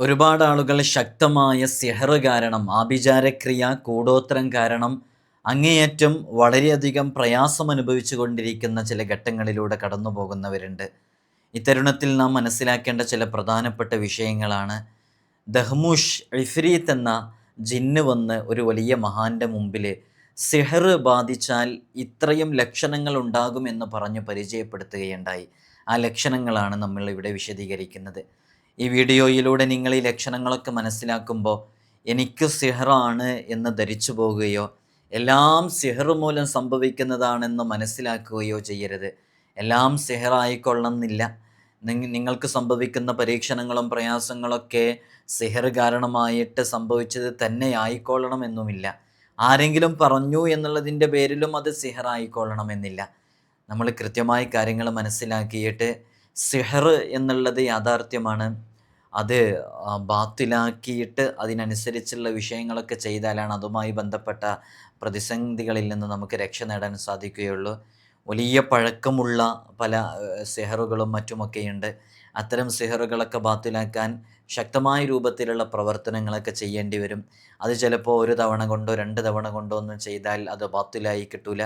ഒരുപാട് ആളുകൾ ശക്തമായ സിഹർ കാരണം ആഭിചാരക്രിയ കൂടോത്രം കാരണം അങ്ങേയറ്റം വളരെയധികം പ്രയാസം അനുഭവിച്ചു കൊണ്ടിരിക്കുന്ന ചില ഘട്ടങ്ങളിലൂടെ കടന്നു പോകുന്നവരുണ്ട് ഇത്തരുണത്തിൽ നാം മനസ്സിലാക്കേണ്ട ചില പ്രധാനപ്പെട്ട വിഷയങ്ങളാണ്. ദഹ്മൂഷ് ഇഫ്രീത്ത് എന്ന ജിന്ന് വന്ന് ഒരു വലിയ മഹാന്റെ മുമ്പിൽ സിഹർ ബാധിച്ചാൽ ഇത്രയും ലക്ഷണങ്ങൾ ഉണ്ടാകുമെന്ന് പറഞ്ഞു പരിചയപ്പെടുത്തുകയുണ്ടായി. ആ ലക്ഷണങ്ങളാണ് നമ്മൾ ഇവിടെ വിശദീകരിക്കുന്നത്. ഈ വീഡിയോയിലൂടെ നിങ്ങൾ ഈ ലക്ഷണങ്ങളൊക്കെ മനസ്സിലാക്കുമ്പോൾ എനിക്ക് സിഹറാണ് എന്ന് ധരിച്ചു പോകുകയോ എല്ലാം സിഹർ മൂലം സംഭവിക്കുന്നതാണെന്ന് മനസ്സിലാക്കുകയോ ചെയ്യരുത്. എല്ലാം സിഹറായിക്കൊള്ളുന്നില്ല. നിങ്ങ- നിങ്ങൾക്ക് സംഭവിക്കുന്ന പരീക്ഷണങ്ങളും പ്രയാസങ്ങളൊക്കെ സിഹർ കാരണമായിട്ട് സംഭവിച്ചത് തന്നെ ആയിക്കൊള്ളണമെന്നുമില്ല. ആരെങ്കിലും പറഞ്ഞു എന്നുള്ളതിന്റെ പേരിലും അത് സിഹറായിക്കൊള്ളണമെന്നില്ല. നമ്മൾ കൃത്യമായി കാര്യങ്ങൾ മനസ്സിലാക്കിയിട്ട് സിഹർ എന്നുള്ളത് യാഥാർത്ഥ്യമാണ്. അത് ബാത്തിലാക്കിയിട്ട് അതിനനുസരിച്ചുള്ള വിഷയങ്ങളൊക്കെ ചെയ്താലാണ് അതുമായി ബന്ധപ്പെട്ട പ്രതിസന്ധികളിൽ നിന്ന് നമുക്ക് രക്ഷ നേടാൻ സാധിക്കുകയുള്ളൂ. വലിയ പഴക്കമുള്ള പല സിഹറുകളും മറ്റുമൊക്കെയുണ്ട്. അത്തരം സിഹറുകളൊക്കെ ബാത്തിലാക്കാൻ ശക്തമായ രൂപത്തിലുള്ള പ്രവർത്തനങ്ങളൊക്കെ ചെയ്യേണ്ടി വരും. അത് ചിലപ്പോൾ ഒരു തവണ കൊണ്ടോ രണ്ട് തവണ കൊണ്ടോ ഒന്നും ചെയ്താൽ അത് ബാത്തിലായി കിട്ടൂല.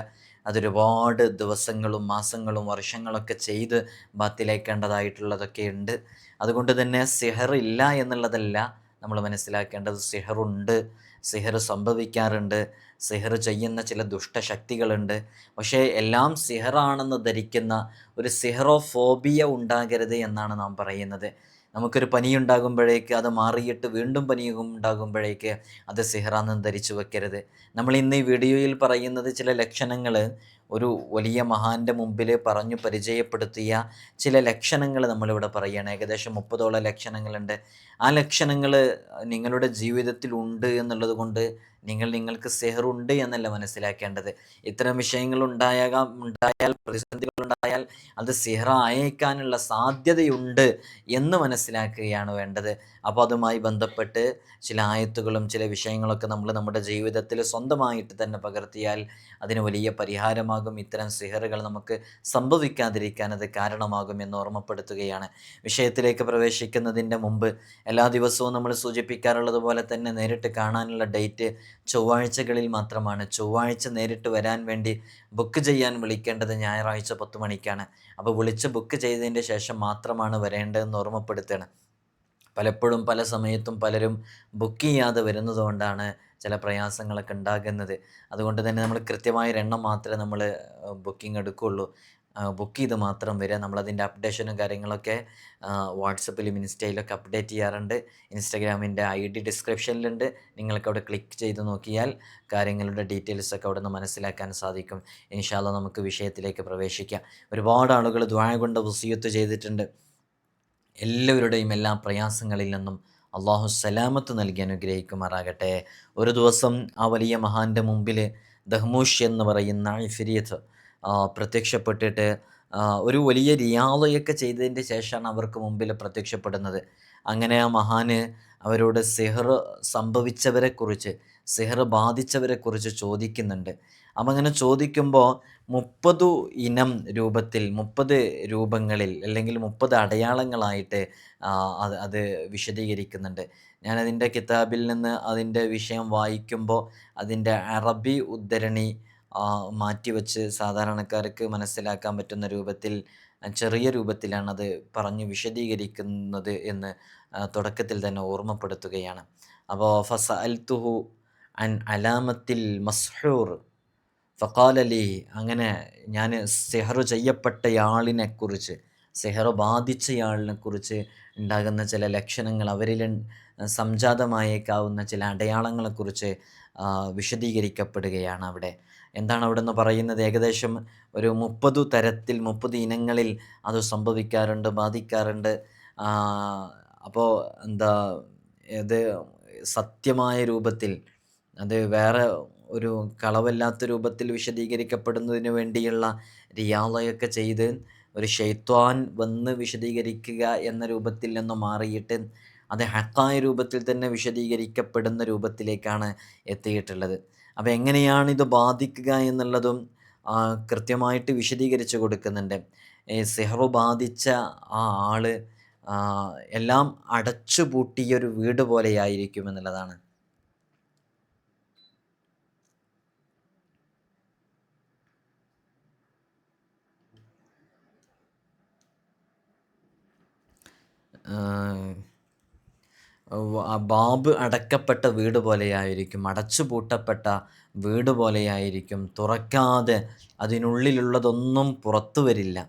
അതൊരുപാട് ദിവസങ്ങളും മാസങ്ങളും വർഷങ്ങളൊക്കെ ചെയ്ത് ബാത്തിലേക്കേണ്ടതായിട്ടുള്ളതൊക്കെ ഉണ്ട്. അതുകൊണ്ട് തന്നെ സിഹർ ഇല്ല എന്നുള്ളതല്ല നമ്മൾ മനസ്സിലാക്കേണ്ടത്. സിഹറുണ്ട് സിഹർ സംഭവിക്കാറുണ്ട് സിഹർ ചെയ്യുന്ന ചില ദുഷ്ടശക്തികളുണ്ട്. പക്ഷേ എല്ലാം സിഹറാണെന്ന് ധരിക്കുന്ന ഒരു സിഹറോഫോബിയ ഉണ്ടാകരുത് എന്നാണ് നാം പറയുന്നത്. നമുക്കൊരു പനി ഉണ്ടാകുമ്പോഴേക്ക് അത് മാറിയിട്ട് വീണ്ടും പനി ഉണ്ടാകുമ്പോഴേക്ക് അത് സിഹറാണെന്ന് ധരിച്ചു വെക്കരുത്. നമ്മൾ ഇന്ന് ഈ വീഡിയോയിൽ പറയുന്നത് ചില ലക്ഷണങ്ങൾ ഒരു വലിയ മഹാന്റെ മുമ്പിൽ പറഞ്ഞു പരിചയപ്പെടുത്തിയ ചില ലക്ഷണങ്ങൾ നമ്മളിവിടെ പറയുകയാണ്. ഏകദേശം മുപ്പതോളം ലക്ഷണങ്ങളുണ്ട്. ആ ലക്ഷണങ്ങൾ നിങ്ങളുടെ ജീവിതത്തിൽ ഉണ്ട് എന്നുള്ളത് കൊണ്ട് നിങ്ങൾ നിങ്ങൾക്ക് സെഹറുണ്ട് എന്നല്ല മനസ്സിലാക്കേണ്ടത്? ഇത്തരം വിഷയങ്ങൾ ഉണ്ടായാകാം ഉണ്ടായാൽ പ്രതിസന്ധികൾ ഉണ്ടായാൽ അത് സിഹറ അയക്കാനുള്ള സാധ്യതയുണ്ട് എന്ന് മനസ്സിലാക്കുകയാണ് വേണ്ടത്. അപ്പോൾ അതുമായി ബന്ധപ്പെട്ട് ചില ആയത്തുകളും ചില വിഷയങ്ങളൊക്കെ നമ്മൾ നമ്മുടെ ജീവിതത്തിൽ സ്വന്തമായിട്ട് തന്നെ പകർത്തിയാൽ അതിന് വലിയ പരിഹാരമാകും. ഇത്തരം സിഹറുകൾ നമുക്ക് സംഭവിക്കാതിരിക്കാൻ അത് കാരണമാകും എന്ന് ഓർമ്മപ്പെടുത്തുകയാണ്. വിഷയത്തിലേക്ക് പ്രവേശിക്കുന്നതിന്റെ മുമ്പ് എല്ലാ ദിവസവും നമ്മൾ സൂചിപ്പിക്കാറുള്ളത് പോലെ തന്നെ നേരിട്ട് കാണാനുള്ള ഡേറ്റ് ചൊവ്വാഴ്ചകളിൽ മാത്രമാണ്. ചൊവ്വാഴ്ച നേരിട്ട് വരാൻ വേണ്ടി ബുക്ക് ചെയ്യാൻ വിളിക്കേണ്ടത് ഞായറാഴ്ച പത്ത് മണിക്കാണ്. അപ്പോൾ വിളിച്ച് ബുക്ക് ചെയ്തതിന്റെ ശേഷം മാത്രമാണ് വരേണ്ടതെന്ന് ഓർമ്മപ്പെടുത്തുകയാണ്. പലപ്പോഴും പല സമയത്തും പലരും ബുക്ക് ചെയ്യാതെ വരുന്നതുകൊണ്ടാണ് ചില പ്രയാസങ്ങളൊക്കെ ഉണ്ടാകുന്നത്. അതുകൊണ്ട് തന്നെ നമ്മൾ കൃത്യമായ ഒരു എണ്ണം മാത്രമേ നമ്മൾ ബുക്കിംഗ് എടുക്കുകയുള്ളൂ. ബുക്ക് ചെയ്ത് മാത്രം വരിക നമ്മളതിന്റെ അപ്ഡേഷനും കാര്യങ്ങളൊക്കെ വാട്സപ്പിലും ഇൻസ്റ്റയിലൊക്കെ അപ്ഡേറ്റ് ചെയ്യാറുണ്ട്. ഇൻസ്റ്റഗ്രാമിന്റെ ഐ ഡി ഡിസ്ക്രിപ്ഷനിലുണ്ട് നിങ്ങൾക്ക് അവിടെ ക്ലിക്ക് ചെയ്ത് നോക്കിയാൽ കാര്യങ്ങളുടെ ഡീറ്റെയിൽസ് ഒക്കെ അവിടെ നിന്ന് മനസ്സിലാക്കാൻ സാധിക്കും. ഇൻഷാല്ല നമുക്ക് വിഷയത്തിലേക്ക് പ്രവേശിക്കാം. ഒരുപാട് ആളുകൾ ദ്വാഴ കൊണ്ട് വസിയത്ത് ചെയ്തിട്ടുണ്ട്. എല്ലാവരുടെയും എല്ലാ പ്രയാസങ്ങളിൽ നിന്നും അള്ളാഹു സലാമത്ത് നൽകി അനുഗ്രഹിക്കുമാറാകട്ടെ. ഒരു ദിവസം ആ വലിയ മഹാന്റെ മുമ്പിൽ ദഹ്മൂഷ് എന്ന് പറയുന്ന ഇഫിരിയത്ത് പ്രത്യക്ഷപ്പെട്ടിട്ട് ഒരു വലിയ റിയാലയൊക്കെ ചെയ്തതിന്റെ ശേഷമാണ് അവർക്ക് മുമ്പിൽ പ്രത്യക്ഷപ്പെടുന്നത്. അങ്ങനെ ആ മഹാന് അവരോട് സിഹർ സംഭവിച്ചവരെക്കുറിച്ച് സിഹർ ബാധിച്ചവരെക്കുറിച്ച് ചോദിക്കുന്നുണ്ട്. അപ്പം അങ്ങനെ ചോദിക്കുമ്പോൾ മുപ്പത് ഇനം രൂപത്തിൽ മുപ്പത് രൂപങ്ങളിൽ അല്ലെങ്കിൽ മുപ്പത് അടയാളങ്ങളായിട്ട് അത് അത് വിശദീകരിക്കുന്നുണ്ട്. ഞാനതിന്റെ കിതാബിൽ നിന്ന് അതിന്റെ വിഷയം വായിക്കുമ്പോൾ അതിന്റെ അറബി ഉദ്ധരണി മാറ്റിവെച്ച് സാധാരണക്കാർക്ക് മനസ്സിലാക്കാൻ പറ്റുന്ന രൂപത്തിൽ ചെറിയ രൂപത്തിലാണത് പറഞ്ഞ് വിശദീകരിക്കുന്നത് എന്ന് തുടക്കത്തിൽ തന്നെ ഓർമ്മപ്പെടുത്തുകയാണ്. അപ്പോൾ ഫസ അൽത്തുഹു അൻ അലാമത്തിൽ മസ്ഹൂർ ഫക്കാലലി അങ്ങനെ ഞാൻ സെഹറു ചെയ്യപ്പെട്ടയാളിനെ കുറിച്ച് സെഹറ ബാധിച്ചയാളിനെ കുറിച്ച് ഉണ്ടാകുന്ന ചില ലക്ഷണങ്ങൾ അവരിൽ സംജാതമായേക്കാവുന്ന ചില അടയാളങ്ങളെക്കുറിച്ച് വിശദീകരിക്കപ്പെടുകയാണ് അവിടെ. എന്താണ് അവിടെ നിന്ന് പറയുന്നത്? ഏകദേശം ഒരു മുപ്പത് തരത്തിൽ മുപ്പത് ഇനങ്ങളിൽ അത് സംഭവിക്കാറുണ്ട് ബാധിക്കാറുണ്ട്. അപ്പോൾ എന്താ ഇത് സത്യമായ രൂപത്തിൽ അത് വേറെ ഒരു കളവല്ലാത്ത രൂപത്തിൽ വിശദീകരിക്കപ്പെടുന്നതിന് വേണ്ടിയുള്ള റിയാളയൊക്കെ ചെയ്ത് ഒരു ഷെയ്ത്വാൻ വന്ന് വിശദീകരിക്കുക എന്ന രൂപത്തിൽ നിന്ന് മാറിയിട്ട് അത് ഹക്കായ രൂപത്തിൽ തന്നെ വിശദീകരിക്കപ്പെടുന്ന രൂപത്തിലേക്കാണ് എത്തിയിട്ടുള്ളത്. അപ്പോൾ എങ്ങനെയാണ് ഇത് ബാധിക്കുക എന്നുള്ളതും കൃത്യമായിട്ട് വിശദീകരിച്ച് കൊടുക്കുന്നുണ്ട്. ഈ സെഹറു ബാധിച്ച ആ ആൾ എല്ലാം അടച്ചുപൂട്ടിയൊരു വീട് പോലെയായിരിക്കും എന്നുള്ളതാണ്. ബാബ് അടക്കപ്പെട്ട വീട് പോലെയായിരിക്കും അടച്ചുപൂട്ടപ്പെട്ട വീട് പോലെയായിരിക്കും. തുറക്കാതെ അതിനുള്ളിലുള്ളതൊന്നും പുറത്തു വരില്ല.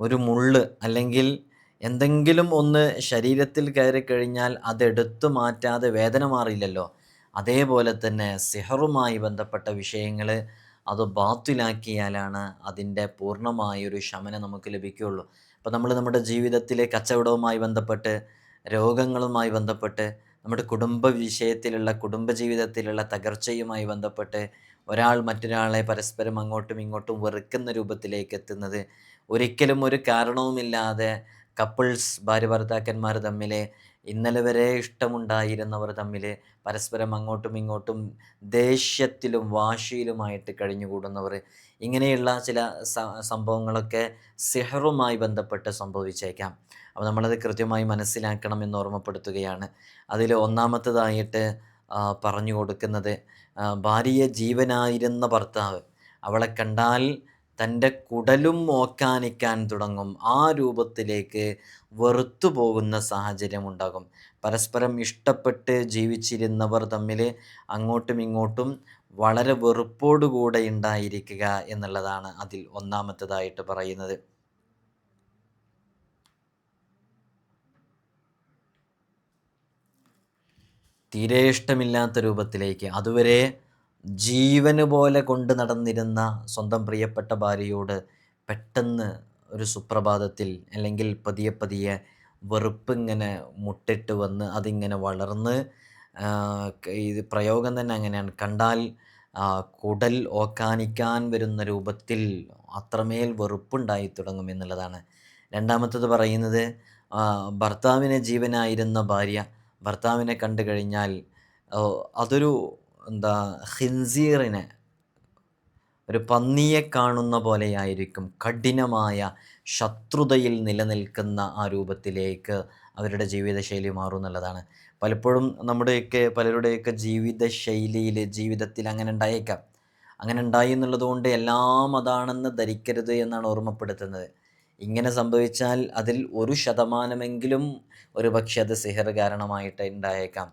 ഒരു മുള്ള് അല്ലെങ്കിൽ എന്തെങ്കിലും ഒന്ന് ശരീരത്തിൽ കയറി കഴിഞ്ഞാൽ അതെടുത്തു മാറ്റാതെ വേദന മാറിയില്ലല്ലോ. അതേപോലെ തന്നെ സിഹറുമായി ബന്ധപ്പെട്ട വിഷയങ്ങൾ അത് ബാത്തിലാക്കിയാലാണ് അതിന്റെ പൂർണമായൊരു ശമനം നമുക്ക് ലഭിക്കുകയുള്ളൂ. അപ്പോൾ നമ്മൾ നമ്മുടെ ജീവിതത്തിലെ കച്ചവടവുമായി ബന്ധപ്പെട്ട് രോഗങ്ങളുമായി ബന്ധപ്പെട്ട് നമ്മുടെ കുടുംബ വിഷയത്തിലുള്ള കുടുംബജീവിതത്തിലുള്ള തകർച്ചയുമായി ബന്ധപ്പെട്ട് ഒരാൾ മറ്റൊരാളെ പരസ്പരം അങ്ങോട്ടും ഇങ്ങോട്ടും വെറുക്കുന്ന രൂപത്തിലേക്ക് എത്തുന്നത്. ഒരിക്കലും ഒരു കാരണവുമില്ലാതെ കപ്പിൾസ് ഭാര്യ ഭർത്താക്കന്മാർ തമ്മിൽ ഇന്നലെ വരെ ഇഷ്ടമുണ്ടായിരുന്നവർ തമ്മിൽ പരസ്പരം അങ്ങോട്ടും ഇങ്ങോട്ടും ദേഷ്യത്തിലും വാശിയിലുമായിട്ട് കഴിഞ്ഞുകൂടുന്നവർ. ഇങ്ങനെയുള്ള ചില സംഭവങ്ങളൊക്കെ സിഹറുമായി ബന്ധപ്പെട്ട് സംഭവിച്ചേക്കാം. അപ്പോൾ നമ്മളത് കൃത്യമായി മനസ്സിലാക്കണം എന്ന് ഓർമ്മപ്പെടുത്തുകയാണ്. അതിൽ ഒന്നാമത്തതായിട്ട് പറഞ്ഞു കൊടുക്കുന്നത് ഭാര്യ ജീവനായിരുന്ന ഭർത്താവ് അവളെ കണ്ടാൽ തന്റെ കുടലും ഓക്കാനിക്കാൻ തുടങ്ങും. ആ രൂപത്തിലേക്ക് വെറുത്തു പോകുന്ന സാഹചര്യം ഉണ്ടാകും. പരസ്പരം ഇഷ്ടപ്പെട്ട് ജീവിച്ചിരുന്നവർ തമ്മിൽ അങ്ങോട്ടും ഇങ്ങോട്ടും വളരെ വെറുപ്പോടുകൂടെ ഉണ്ടായിരിക്കുക എന്നുള്ളതാണ് അതിൽ ഒന്നാമത്തതായിട്ട് പറയുന്നത്. തീരെ ഇഷ്ടമില്ലാത്ത രൂപത്തിലേക്ക്. അതുവരെ ജീവന് പോലെ കൊണ്ട് നടന്നിരുന്ന സ്വന്തം പ്രിയപ്പെട്ട ഭാര്യയോട് പെട്ടെന്ന് ഒരു സുപ്രഭാതത്തിൽ അല്ലെങ്കിൽ പതിയെ പതിയെ വെറുപ്പ് ഇങ്ങനെ മുട്ടിട്ട് വന്ന് അതിങ്ങനെ വളർന്ന് ഇത് പ്രയോഗം തന്നെ അങ്ങനെയാണ്. കണ്ടാൽ കുടൽ ഓക്കാനിക്കാൻ വരുന്ന രൂപത്തിൽ അത്രമേൽ വെറുപ്പുണ്ടായി തുടങ്ങും എന്നുള്ളതാണ്. രണ്ടാമത്തത് പറയുന്നത് ഭർത്താവിനെ ജീവനായിരുന്ന ഭാര്യ ഭർത്താവിനെ കണ്ടു കഴിഞ്ഞാൽ അതൊരു എന്താ ഹിൻസീറിനെ ഒരു പന്നിയെ കാണുന്ന പോലെയായിരിക്കും. കഠിനമായ ശത്രുതയിൽ നിലനിൽക്കുന്ന ആ രൂപത്തിലേക്ക് അവരുടെ ജീവിതശൈലി മാറും എന്നുള്ളതാണ്. പലപ്പോഴും നമ്മുടെയൊക്കെ പലരുടെയൊക്കെ ജീവിതശൈലിയിൽ ജീവിതത്തിൽ അങ്ങനെ ഉണ്ടായേക്കാം. അങ്ങനെ ഉണ്ടായി എന്നുള്ളതുകൊണ്ട് എല്ലാം അതാണെന്ന് ധരിക്കരുത് എന്നാണ് ഓർമ്മപ്പെടുത്തുന്നത്. ഇങ്ങനെ സംഭവിച്ചാൽ അതിൽ ഒരു ശതമാനമെങ്കിലും ഒരു പക്ഷേ അത് സിഹർ കാരണമായിട്ട് ഉണ്ടായേക്കാം.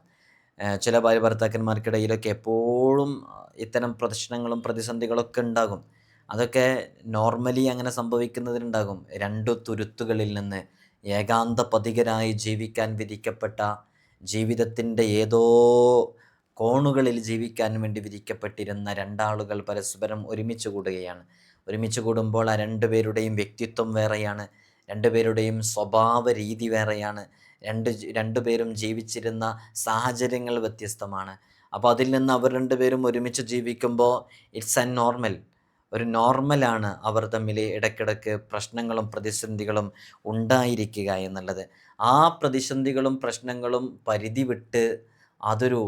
ചില ഭാര്യ ഭർത്താക്കന്മാർക്കിടയിലൊക്കെ എപ്പോഴും ഇത്തരം പ്രശ്നങ്ങളും പ്രതിസന്ധികളൊക്കെ ഉണ്ടാകും. അതൊക്കെ നോർമലി അങ്ങനെ സംഭവിക്കുന്നതിനുണ്ടാകും. രണ്ടു തുരുത്തുകളിൽ നിന്ന് ഏകാന്ത പതികരായി ജീവിക്കാൻ വിധിക്കപ്പെട്ട ജീവിതത്തിന്റെ ഏതോ കോണുകളിൽ ജീവിക്കാൻ വേണ്ടി വിധിക്കപ്പെട്ടിരുന്ന രണ്ടാളുകൾ പരസ്പരം ഒരുമിച്ച് കൂടുകയാണ്. ഒരുമിച്ച് കൂടുമ്പോൾ ആ രണ്ടുപേരുടെയും വ്യക്തിത്വം വേറെയാണ് രണ്ടുപേരുടെയും സ്വഭാവ രീതി വേറെയാണ് രണ്ട് രണ്ടുപേരും ജീവിച്ചിരുന്ന സാഹചര്യങ്ങൾ വ്യത്യസ്തമാണ്. അപ്പോൾ അതിൽ നിന്ന് അവർ രണ്ടുപേരും ഒരുമിച്ച് ജീവിക്കുമ്പോൾ ഇറ്റ്സ് അൻ നോർമൽ ഒരു നോർമലാണ് അവർ തമ്മിൽ ഇടയ്ക്കിടയ്ക്ക് പ്രശ്നങ്ങളും പ്രതിസന്ധികളും ഉണ്ടായിരിക്കുക എന്നുള്ളത്. ആ പ്രതിസന്ധികളും പ്രശ്നങ്ങളും പരിധി വിട്ട് അതൊരു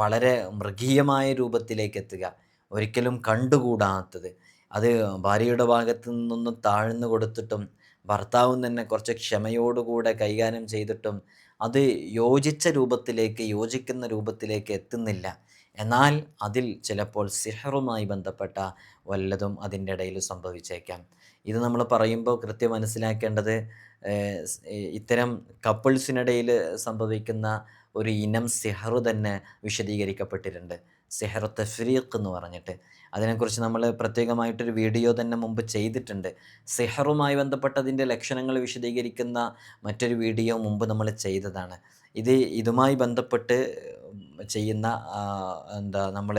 വളരെ മൃഗീയമായ രൂപത്തിലേക്ക് എത്തുക. ഒരിക്കലും കണ്ടുകൂടാത്തത്. അത് ഭാര്യയുടെ ഭാഗത്തു നിന്നൊന്നും താഴ്ന്നു കൊടുത്തിട്ടും ഭർത്താവും തന്നെ കുറച്ച് ക്ഷമയോടുകൂടെ കൈകാര്യം ചെയ്തിട്ടും അത് യോജിച്ച രൂപത്തിലേക്ക് യോജിക്കുന്ന രൂപത്തിലേക്ക് എത്തുന്നില്ല. എന്നാൽ അതിൽ ചിലപ്പോൾ സിഹറുമായി ബന്ധപ്പെട്ട വല്ലതും അതിന്റെ ഇടയിൽ സംഭവിച്ചേക്കാം. ഇത് നമ്മൾ പറയുമ്പോൾ കൃത്യം മനസ്സിലാക്കേണ്ടത് ഇത്തരം കപ്പിൾസിനിടയിൽ സംഭവിക്കുന്ന ഒരു ഇനം സിഹറു തന്നെ വിശദീകരിക്കപ്പെട്ടിട്ടുണ്ട്. സിഹർ തഫ്രീഖ് എന്ന് പറഞ്ഞിട്ട്. അതിനെക്കുറിച്ച് നമ്മൾ പ്രത്യേകമായിട്ടൊരു വീഡിയോ തന്നെ മുമ്പ് ചെയ്തിട്ടുണ്ട്. സിഹറുമായി ബന്ധപ്പെട്ടതിന്റെ ലക്ഷണങ്ങൾ വിശദീകരിക്കുന്ന മറ്റൊരു വീഡിയോ മുമ്പ് നമ്മൾ ചെയ്തതാണ്. ഇത് ഇതുമായി ബന്ധപ്പെട്ട് ചെയ്യുന്ന എന്താ നമ്മൾ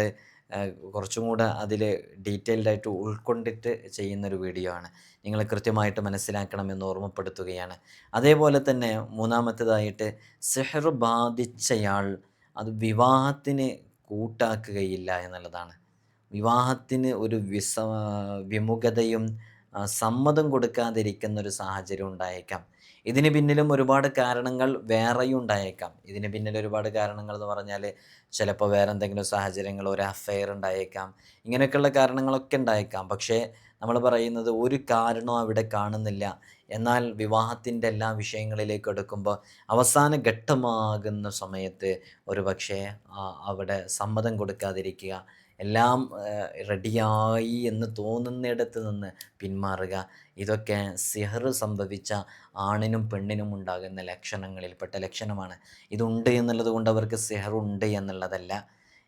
കുറച്ചും കൂടെ അതിൽ ഡീറ്റെയിൽഡായിട്ട് ഉൾക്കൊണ്ടിട്ട് ചെയ്യുന്നൊരു വീഡിയോ ആണ്. നിങ്ങൾ കൃത്യമായിട്ട് മനസ്സിലാക്കണമെന്ന് ഓർമ്മപ്പെടുത്തുകയാണ്. അതേപോലെ തന്നെ മൂന്നാമത്തേതായിട്ട് സെഹർ ബാധിച്ചയാൾ അത് വിവാഹത്തിന് കൂട്ടാക്കുകയില്ല എന്നുള്ളതാണ്. വിവാഹത്തിന് ഒരു വിസ വിമുഖതയും സമ്മതം കൊടുക്കാതിരിക്കുന്ന ഒരു സാഹചര്യം ഉണ്ടായേക്കാം. ഇതിന് പിന്നിലും ഒരുപാട് കാരണങ്ങൾ വേറെയും ഉണ്ടായേക്കാം. ഇതിന് പിന്നിൽ ഒരുപാട് കാരണങ്ങൾ എന്ന് പറഞ്ഞാൽ ചിലപ്പോൾ വേറെ എന്തെങ്കിലും സാഹചര്യങ്ങൾ ഒരു അഫെയർ ഉണ്ടായേക്കാം. ഇങ്ങനെയൊക്കെയുള്ള കാരണങ്ങളൊക്കെ ഉണ്ടായേക്കാം. പക്ഷേ നമ്മൾ പറയുന്നത് ഒരു കാരണവും അവിടെ കാണുന്നില്ല. എന്നാൽ വിവാഹത്തിന്റെ എല്ലാ വിഷയങ്ങളിലേക്ക് എടുക്കുമ്പോൾ അവസാന ഘട്ടമാകുന്ന സമയത്ത് ഒരു പക്ഷേ അവിടെ സമ്മതം കൊടുക്കാതിരിക്കുക എല്ലാം റെഡിയായി എന്ന് തോന്നുന്നിടത്ത് നിന്ന് പിന്മാറുക ഇതൊക്കെ സിഹർ സംഭവിച്ച ആണിനും പെണ്ണിനും ഉണ്ടാകുന്ന ലക്ഷണങ്ങളിൽപ്പെട്ട ലക്ഷണമാണ്. ഇതുണ്ട് എന്നുള്ളത് കൊണ്ട് അവർക്ക് സിഹർ ഉണ്ട് എന്നുള്ളതല്ല.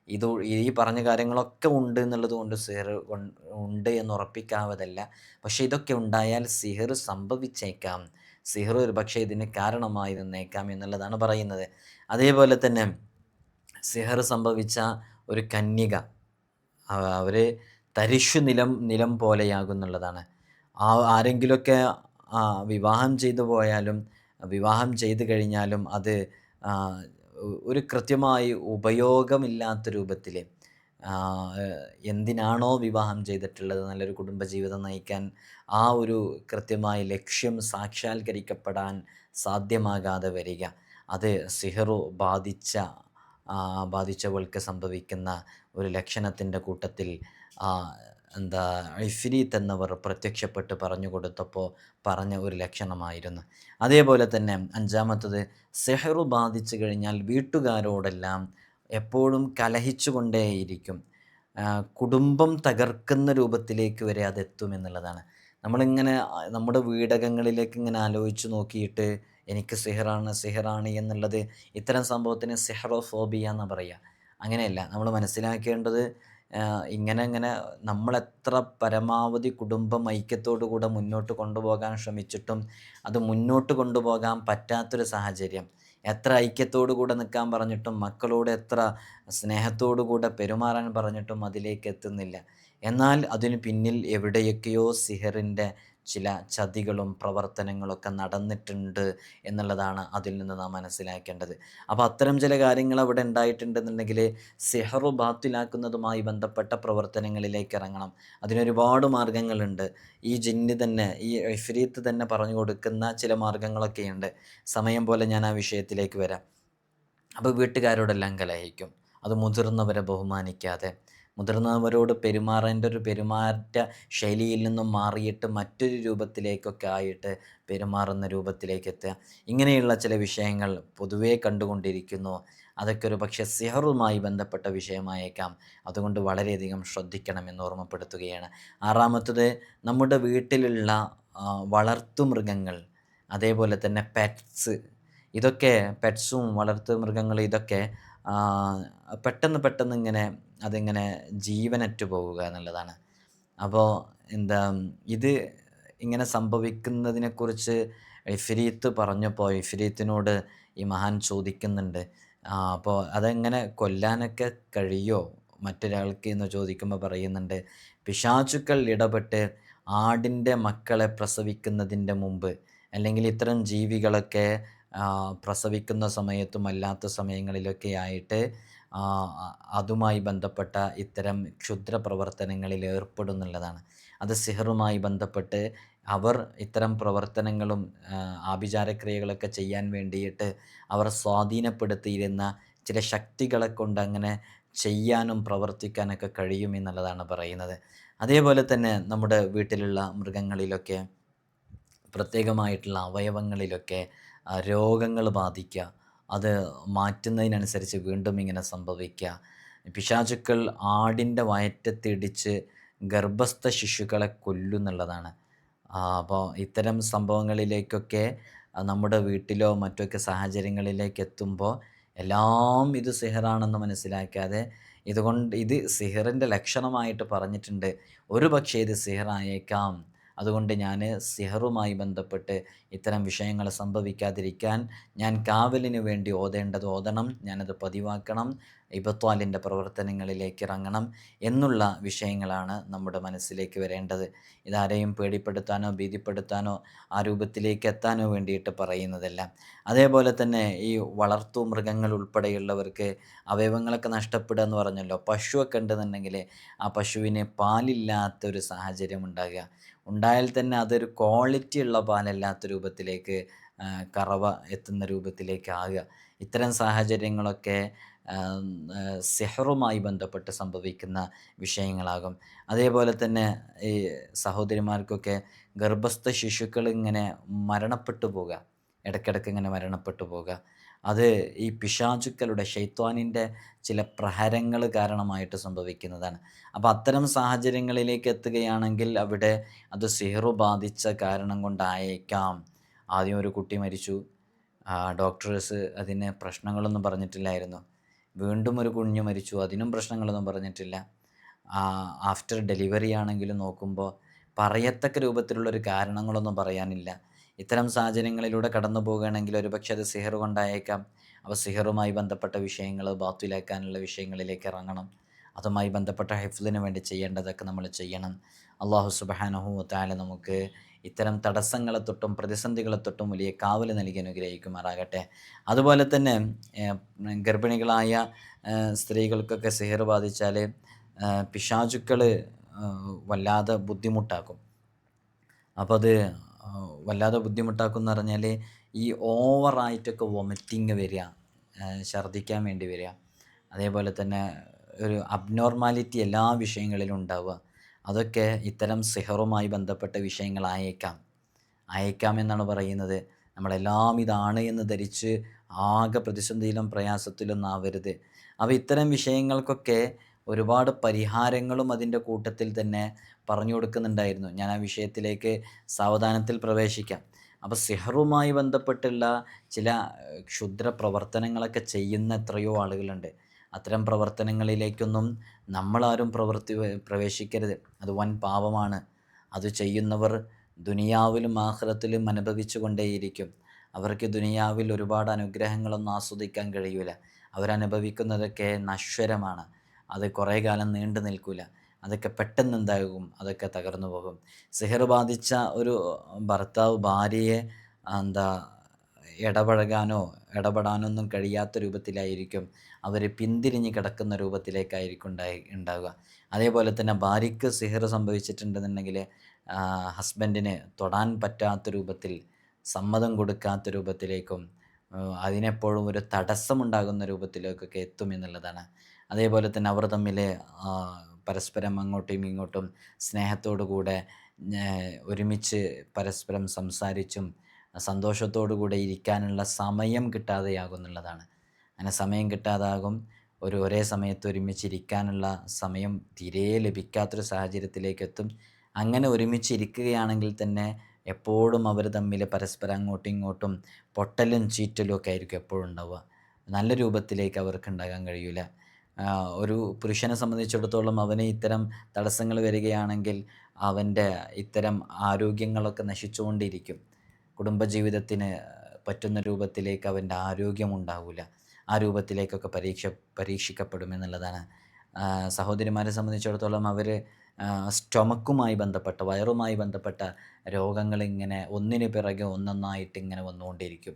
ഇത് ഈ പറഞ്ഞ കാര്യങ്ങളൊക്കെ ഉണ്ട് എന്നുള്ളത് കൊണ്ട് സിഹർ ഉണ്ട് എന്ന് ഉറപ്പിക്കാവതല്ല. പക്ഷേ ഇതൊക്കെ ഉണ്ടായാൽ സിഹർ സംഭവിച്ചേക്കാം. സിഹർ ഒരു പക്ഷേ ഇതിന് കാരണമായി നിന്നേക്കാം എന്നുള്ളതാണ് പറയുന്നത്. അതേപോലെ തന്നെ സിഹർ സംഭവിച്ച ഒരു കന്യക അവർ തരിശു നിലം നിലം പോലെയാകുന്നുള്ളതാണ് ആ ആരെങ്കിലുമൊക്കെ വിവാഹം ചെയ്തു പോയാലും വിവാഹം ചെയ്തു കഴിഞ്ഞാലും അത് ഒരു കൃത്യമായി ഉപയോഗമില്ലാത്ത രൂപത്തിൽ എന്തിനാണോ വിവാഹം ചെയ്തിട്ടുള്ളത് നല്ലൊരു കുടുംബജീവിതം നയിക്കാൻ ആ ഒരു കൃത്യമായ ലക്ഷ്യം സാക്ഷാത്കരിക്കപ്പെടാൻ സാധ്യമാകാതെ വരിക അത് സിഹറു ബാധിച്ച ബാധിച്ചവൾക്ക് സംഭവിക്കുന്ന ഒരു ലക്ഷണത്തിന്റെ കൂട്ടത്തിൽ എന്താ ഇഫ്രീത്ത് എന്നവർ പ്രത്യക്ഷപ്പെട്ട് പറഞ്ഞു കൊടുത്തപ്പോൾ പറഞ്ഞ ഒരു ലക്ഷണമായിരുന്നു. അതേപോലെ തന്നെ അഞ്ചാമത്തത് സെഹറു ബാധിച്ചു കഴിഞ്ഞാൽ വീട്ടുകാരോടെല്ലാം എപ്പോഴും കലഹിച്ചുകൊണ്ടേയിരിക്കും. കുടുംബം തകർക്കുന്ന രൂപത്തിലേക്ക് വരെ അതെത്തും എന്നുള്ളതാണ്. നമ്മളിങ്ങനെ നമ്മുടെ വീടകങ്ങളിലേക്ക് ഇങ്ങനെ ആലോചിച്ച് നോക്കിയിട്ട് എനിക്ക് സിഹറാണ് സിഹറാണ് എന്നുള്ളത് ഇത്തരം സംഭവത്തിന് സിഹറോഫോബിയ എന്ന് പറയുക. അങ്ങനെയല്ല നമ്മൾ മനസ്സിലാക്കേണ്ടത് ഇങ്ങനെ ഇങ്ങനെ നമ്മളെത്ര പരമാവധി കുടുംബം ഐക്യത്തോടു കൂടെ മുന്നോട്ട് കൊണ്ടുപോകാൻ ശ്രമിച്ചിട്ടും അത് മുന്നോട്ട് കൊണ്ടുപോകാൻ പറ്റാത്തൊരു സാഹചര്യം. എത്ര ഐക്യത്തോടു കൂടെ നിൽക്കാൻ പറഞ്ഞിട്ടും മക്കളോട് എത്ര സ്നേഹത്തോടു കൂടെ പെരുമാറാൻ പറഞ്ഞിട്ടും അതിലേക്ക് എത്തുന്നില്ല. എന്നാൽ അതിന് പിന്നിൽ എവിടെയൊക്കെയോ സിഹറിന്റെ ചില ചതികളും പ്രവർത്തനങ്ങളൊക്കെ നടന്നിട്ടുണ്ട് എന്നുള്ളതാണ് അതിൽ നിന്ന് നാം മനസ്സിലാക്കേണ്ടത്. അപ്പോൾ അത്തരം ചില കാര്യങ്ങൾ അവിടെ ഉണ്ടായിട്ടുണ്ടെന്നുണ്ടെങ്കിൽ സെഹറു ബാത്തിലാക്കുന്നതുമായി ബന്ധപ്പെട്ട പ്രവർത്തനങ്ങളിലേക്ക് ഇറങ്ങണം. അതിനൊരുപാട് മാർഗങ്ങളുണ്ട് ഈ ജിന്നി തന്നെ ഈ ഇഫ്രീത്ത് തന്നെ പറഞ്ഞു കൊടുക്കുന്ന ചില മാർഗങ്ങളൊക്കെയുണ്ട് സമയം പോലെ ഞാൻ ആ വിഷയത്തിലേക്ക് വരാം. അപ്പോൾ വീട്ടുകാരോടെല്ലാം കലഹിക്കും. അത് മുതിർന്നവരെ ബഹുമാനിക്കാതെ. മുതിർന്നവരോട് പെരുമാറേണ്ട ഒരു പെരുമാറ്റ ശൈലിയിൽ നിന്നും മാറിയിട്ട് മറ്റൊരു രൂപത്തിലേക്കൊക്കെ ആയിട്ട് പെരുമാറുന്ന രൂപത്തിലേക്ക് എത്തുക ഇങ്ങനെയുള്ള ചില വിഷയങ്ങൾ പൊതുവേ കണ്ടുകൊണ്ടിരിക്കുന്നു. അതൊക്കെ ഒരു പക്ഷേ സിഹറുമായി ബന്ധപ്പെട്ട വിഷയമായേക്കാം. അതുകൊണ്ട് വളരെയധികം ശ്രദ്ധിക്കണമെന്ന് ഓർമ്മപ്പെടുത്തുകയാണ്. ആറാമത്തത് നമ്മുടെ വീട്ടിലുള്ള വളർത്തു മൃഗങ്ങൾ അതേപോലെ തന്നെ പെറ്റ്സ് ഇതൊക്കെ പെറ്റ്സും വളർത്തു മൃഗങ്ങൾ ഇതൊക്കെ പെട്ടെന്ന് പെട്ടെന്ന് ഇങ്ങനെ അതിങ്ങനെ ജീവനറ്റു പോവുക എന്നുള്ളതാണ്. അപ്പോൾ എന്താ ഇത് ഇങ്ങനെ സംഭവിക്കുന്നതിനെക്കുറിച്ച് ഇഫ്രീത്ത് പറഞ്ഞപ്പോൾ ഇഫ്രീത്തിനോട് ഈ മഹാൻ ചോദിക്കുന്നുണ്ട്. അപ്പോൾ അതെങ്ങനെ കൊല്ലാനൊക്കെ കഴിയോ? മറ്റൊരാൾക്ക് എന്ന് ചോദിക്കുമ്പോൾ പറയുന്നുണ്ട് പിശാചുക്കൾ ഇടപെട്ട് ആടിന്റെ മക്കളെ പ്രസവിക്കുന്നതിന്റെ മുമ്പ് അല്ലെങ്കിൽ ഇത്തരം ജീവികളൊക്കെ പ്രസവിക്കുന്ന സമയത്തും അല്ലാത്ത സമയങ്ങളിലൊക്കെ ആയിട്ട് അതുമായി ബന്ധപ്പെട്ട ഇത്തരം ക്ഷുദ്ര പ്രവർത്തനങ്ങളിൽ ഏർപ്പെടുന്നുള്ളതാണ്. അത് സിഹറുമായി ബന്ധപ്പെട്ട് അവർ ഇത്തരം പ്രവർത്തനങ്ങളും ആഭിചാരക്രിയകളൊക്കെ ചെയ്യാൻ വേണ്ടിയിട്ട് അവർ സ്വാധീനപ്പെടുത്തിയിരുന്ന ചില ശക്തികളെ കൊണ്ട് അങ്ങനെ ചെയ്യാനും പ്രവർത്തിക്കാനൊക്കെ കഴിയും എന്നുള്ളതാണ് പറയുന്നത്. അതേപോലെ തന്നെ നമ്മുടെ വീട്ടിലുള്ള മൃഗങ്ങളിലൊക്കെ പ്രത്യേകമായിട്ടുള്ള അവയവങ്ങളിലൊക്കെ രോഗങ്ങൾ ബാധിക്കുക അത് മാറ്റുന്നതിനനുസരിച്ച് വീണ്ടും ഇങ്ങനെ സംഭവിക്കുക. പിശാചുക്കൾ ആടിന്റെ വയറ്റത്തിടിച്ച് ഗർഭസ്ഥ ശിശുക്കളെ കൊല്ലുന്നുള്ളതാണ് അപ്പോൾ ഇത്തരം സംഭവങ്ങളിലേക്കൊക്കെ നമ്മുടെ വീട്ടിലോ മറ്റൊക്കെ സാഹചര്യങ്ങളിലേക്ക് എത്തുമ്പോൾ എല്ലാം ഇത് സിഹറാണെന്ന് മനസ്സിലാക്കാതെ ഇതുകൊണ്ട് ഇത് സിഹറിന്റെ ലക്ഷണമായിട്ട് പറഞ്ഞിട്ടുണ്ട്. ഒരു പക്ഷേ ഇത് സിഹറായേക്കാം. അതുകൊണ്ട് ഞാൻ സിഹറുമായി ബന്ധപ്പെട്ട് ഇത്തരം വിഷയങ്ങൾ സംഭവിക്കാതിരിക്കാൻ ഞാൻ കാവലിന് വേണ്ടി ഓതേണ്ടത് ഓതണം ഞാനത് പതിവാക്കണം ഇബത്വാലിന്റെ പ്രവർത്തനങ്ങളിലേക്ക് ഇറങ്ങണം എന്നുള്ള വിഷയങ്ങളാണ് നമ്മുടെ മനസ്സിലേക്ക് വരേണ്ടത്. ഇതാരെയും പേടിപ്പെടുത്താനോ ഭീതിപ്പെടുത്താനോ ആ രൂപത്തിലേക്ക് എത്താനോ വേണ്ടിയിട്ട് പറയുന്നതല്ല. അതേപോലെ തന്നെ ഈ വളർത്തു മൃഗങ്ങൾ ഉൾപ്പെടെയുള്ളവർക്ക് അവയവങ്ങളൊക്കെ നഷ്ടപ്പെടുക എന്ന് പറഞ്ഞല്ലോ പശുവൊക്കെ ഉണ്ടെന്നുണ്ടെങ്കിൽ ആ പശുവിന് പാലില്ലാത്തൊരു സാഹചര്യം ഉണ്ടാകുക. ഉണ്ടായാൽ തന്നെ അതൊരു ക്വാളിറ്റി ഉള്ള പാലല്ലാത്ത രൂപത്തിലേക്ക് കറവ എത്തുന്ന രൂപത്തിലേക്ക് ആകുക ഇത്തരം സാഹചര്യങ്ങളൊക്കെ സെഹറുമായി ബന്ധപ്പെട്ട് സംഭവിക്കുന്ന വിഷയങ്ങളാകും. അതേപോലെ തന്നെ ഈ സഹോദരിമാർക്കൊക്കെ ഗർഭസ്ഥ ശിശുക്കൾ ഇങ്ങനെ മരണപ്പെട്ടു പോകുക ഇടയ്ക്കിടയ്ക്ക് ഇങ്ങനെ മരണപ്പെട്ടു പോകുക അത് ഈ പിശാചുക്കളുടെ ഷെയ്ത്വാനിന്റെ ചില പ്രഹരങ്ങൾ കാരണമായിട്ട് സംഭവിക്കുന്നതാണ്. അപ്പോൾ അത്തരം സാഹചര്യങ്ങളിലേക്ക് എത്തുകയാണെങ്കിൽ അവിടെ അത് സിഹറു ബാധിച്ച കാരണം കൊണ്ടായേക്കാം. ആദ്യം ഒരു കുട്ടി മരിച്ചു. ഡോക്ടേഴ്സ് അതിന് പ്രശ്നങ്ങളൊന്നും പറഞ്ഞിട്ടില്ലായിരുന്നു. വീണ്ടും ഒരു കുഞ്ഞ് മരിച്ചു. അതിനും പ്രശ്നങ്ങളൊന്നും പറഞ്ഞിട്ടില്ല. ആഫ്റ്റർ ഡെലിവറി ആണെങ്കിലും നോക്കുമ്പോൾ പറയത്തക്ക രൂപത്തിലുള്ളൊരു കാരണങ്ങളൊന്നും പറയാനില്ല. ഇത്തരം സാഹചര്യങ്ങളിലൂടെ കടന്നു പോകുകയാണെങ്കിൽ ഒരുപക്ഷെ അത് സിഹർ കൊണ്ടായേക്കാം. അപ്പോൾ സിഹറുമായി ബന്ധപ്പെട്ട വിഷയങ്ങൾ ബാത്തിലാക്കാനുള്ള വിഷയങ്ങളിലേക്ക് ഇറങ്ങണം. അതുമായി ബന്ധപ്പെട്ട ഹെഫ്ലിന് വേണ്ടി ചെയ്യേണ്ടതൊക്കെ നമ്മൾ ചെയ്യണം. അള്ളാഹു സുബാനഹു താല നമുക്ക് ഇത്തരം തടസ്സങ്ങളെ തൊട്ടും പ്രതിസന്ധികളെ തൊട്ടും വലിയ കാവൽ നൽകി അനുഗ്രഹിക്കുമാറാകട്ടെ. അതുപോലെ തന്നെ ഗർഭിണികളായ സ്ത്രീകൾക്കൊക്കെ സിഹർ ബാധിച്ചാൽ പിശാചുക്കൾ വല്ലാതെ ബുദ്ധിമുട്ടാക്കും. അപ്പോൾ അത് വല്ലാതെ ബുദ്ധിമുട്ടാക്കും എന്ന് പറഞ്ഞാൽ ഈ ഓവറായിട്ടൊക്കെ വൊമിറ്റിങ് വരിക ഛർദ്ദിക്കാൻ വേണ്ടി വരിക. അതേപോലെ തന്നെ ഒരു അബ്നോർമാലിറ്റി എല്ലാ വിഷയങ്ങളിലും ഉണ്ടാവുക. അതൊക്കെ ഇത്തരം സിഹറുമായി ബന്ധപ്പെട്ട വിഷയങ്ങളായേക്കാം അയക്കാം എന്നാണ് പറയുന്നത്. നമ്മളെല്ലാം ഇതാണ് എന്ന് ധരിച്ച് ആകെ പ്രതിസന്ധിയിലും പ്രയാസത്തിലും ആവരുത് അപ്പോൾ ഇത്തരം വിഷയങ്ങൾക്കൊക്കെ ഒരുപാട് പരിഹാരങ്ങളും അതിന്റെ കൂട്ടത്തിൽ തന്നെ പറഞ്ഞു കൊടുക്കുന്നുണ്ടായിരുന്നു. ഞാൻ ആ വിഷയത്തിലേക്ക് സാവധാനത്തിൽ പ്രവേശിക്കാം. അപ്പോൾ സിഹറുമായി ബന്ധപ്പെട്ടുള്ള ചില ക്ഷുദ്ര പ്രവർത്തനങ്ങളൊക്കെ ചെയ്യുന്ന എത്രയോ ആളുകളുണ്ട്. അത്തരം പ്രവർത്തനങ്ങളിലേക്കൊന്നും നമ്മളാരും പ്രവർത്തി പ്രവേശിക്കരുത്. അത് വൻ പാപമാണ്. അത് ചെയ്യുന്നവർ ദുനിയാവിലും ആഹ്റത്തിലും അനുഭവിച്ചു കൊണ്ടേയിരിക്കും അവർക്ക് ദുനിയാവിൽ ഒരുപാട് അനുഗ്രഹങ്ങളൊന്നും ആസ്വദിക്കാൻ കഴിയില്ല അവരനുഭവിക്കുന്നതൊക്കെ നശ്വരമാണ്. അത് കുറേ കാലം നീണ്ടു നിൽക്കില്ല അതൊക്കെ പെട്ടെന്ന് എന്താകും? അതൊക്കെ തകർന്നു പോകും. സിഹർ ബാധിച്ച ഒരു ഭർത്താവ് ഭാര്യയെ എന്താ ഇടപഴകാനോ ഇടപെടാനൊന്നും കഴിയാത്ത രൂപത്തിലായിരിക്കും അവർ പിന്തിരിഞ്ഞ് കിടക്കുന്ന രൂപത്തിലേക്കായിരിക്കും ഉണ്ടായി ഉണ്ടാവുക. അതേപോലെ തന്നെ ഭാര്യയ്ക്ക് സിഹർ സംഭവിച്ചിട്ടുണ്ടെന്നുണ്ടെങ്കിൽ ഹസ്ബൻഡിന് തൊടാൻ പറ്റാത്ത രൂപത്തിൽ സമ്മതം കൊടുക്കാത്ത രൂപത്തിലേക്കും അതിനെപ്പോഴും ഒരു തടസ്സമുണ്ടാകുന്ന രൂപത്തിലേക്കൊക്കെ എത്തും എന്നുള്ളതാണ്. അതേപോലെ തന്നെ അവർ തമ്മിൽ പരസ്പരം അങ്ങോട്ടും ഇങ്ങോട്ടും സ്നേഹത്തോടു കൂടെ ഒരുമിച്ച് പരസ്പരം സംസാരിച്ചും സന്തോഷത്തോടു കൂടെ ഇരിക്കാനുള്ള സമയം കിട്ടാതെയാകുന്നുള്ളതാണ്. അങ്ങനെ സമയം കിട്ടാതാകും. ഒരു ഒരേ സമയത്ത് ഒരുമിച്ചിരിക്കാനുള്ള സമയം തീരെ ലഭിക്കാത്തൊരു സാഹചര്യത്തിലേക്ക് എത്തും അങ്ങനെ ഒരുമിച്ചിരിക്കുകയാണെങ്കിൽ തന്നെ എപ്പോഴും അവർ തമ്മിൽ പരസ്പരം അങ്ങോട്ടും ഇങ്ങോട്ടും പൊട്ടലും ചീറ്റലും ഒക്കെ ആയിരിക്കും എപ്പോഴും ഉണ്ടാവുക. നല്ല രൂപത്തിലേക്ക് അവർക്ക് ഉണ്ടാകാൻ കഴിയില്ല ഒരു പുരുഷനെ സംബന്ധിച്ചിടത്തോളം അവന് ഇത്തരം തടസ്സങ്ങൾ വരികയാണെങ്കിൽ അവന്റെ ഇത്തരം ആരോഗ്യങ്ങളൊക്കെ നശിച്ചുകൊണ്ടിരിക്കും. കുടുംബജീവിതത്തിന് പറ്റുന്ന രൂപത്തിലേക്ക് അവന്റെ ആരോഗ്യം ഉണ്ടാവില്ല ആ രൂപത്തിലേക്കൊക്കെ പരീക്ഷ പരീക്ഷിക്കപ്പെടും എന്നുള്ളതാണ്. സഹോദരിമാരെ സംബന്ധിച്ചിടത്തോളം അവർ സ്റ്റൊമക്കുമായി ബന്ധപ്പെട്ട വയറുമായി ബന്ധപ്പെട്ട രോഗങ്ങൾ ഇങ്ങനെ ഒന്നിനു പിറകെ ഒന്നൊന്നായിട്ട് ഇങ്ങനെ വന്നുകൊണ്ടിരിക്കും.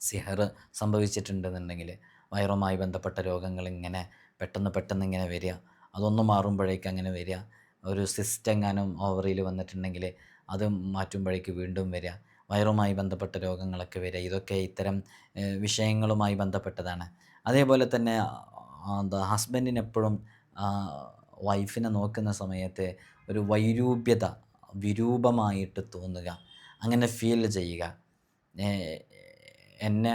സിഹർ സംഭവിച്ചിട്ടുണ്ടെന്നുണ്ടെങ്കിൽ വയറുമായി ബന്ധപ്പെട്ട രോഗങ്ങൾ ഇങ്ങനെ പെട്ടെന്ന് പെട്ടെന്ന് ഇങ്ങനെ വരിക. അതൊന്ന് മാറുമ്പോഴേക്ക് അങ്ങനെ വരിക. ഒരു സിസ്റ്റ് എങ്ങാനും ഓവറിൽ വന്നിട്ടുണ്ടെങ്കിൽ അത് മാറ്റുമ്പോഴേക്ക് വീണ്ടും വരിക. വയറുമായി ബന്ധപ്പെട്ട രോഗങ്ങളൊക്കെ വരിക. ഇതൊക്കെ ഇത്തരം വിഷയങ്ങളുമായി ബന്ധപ്പെട്ടതാണ്. അതേപോലെ തന്നെ എന്താ ഹസ്ബൻഡിന് എപ്പോഴും വൈഫിനെ നോക്കുന്ന സമയത്ത് ഒരു വൈരൂപ്യത വിരൂപമായിട്ട് തോന്നുക. അങ്ങനെ ഫീൽ ചെയ്യുക. എന്നെ